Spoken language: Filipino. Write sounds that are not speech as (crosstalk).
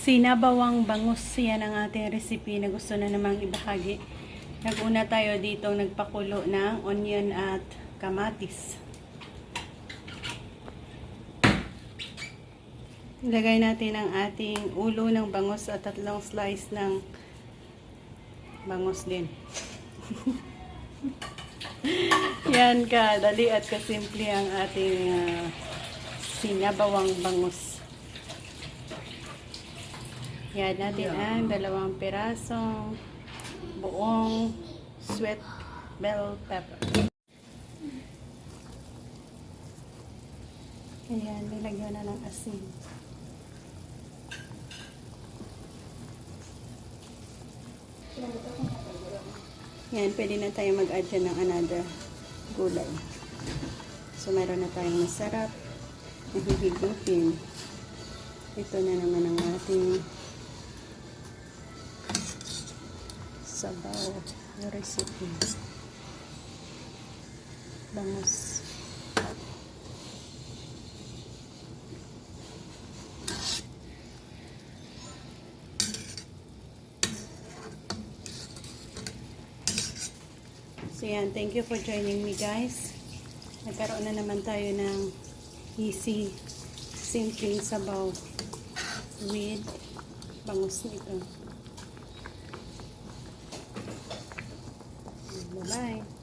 Sinabawang bangus yan ang ating recipe na gusto na namang ibahagi. Naguna tayo dito nagpakulo ng onion at kamatis. Ilagay natin ang ating ulo ng bangus at tatlong slice ng bangus din. (laughs) Yan ka, dali at kasimple ang ating ah, sinabawang bangus. Yan natin ang dalawang pirasong buong sweet bell pepper. Ayan, nilagyan na ng asin. Yan, pwede na tayo mag-add ng another gulay. So, meron na tayong masarap na hihigupin. Ito na naman ang ating sabaw na recipe. Bangus. So yan, thank you for joining me guys. Nagkaroon na naman tayo ng easy, simpleng sabaw with bangus nito. Bye.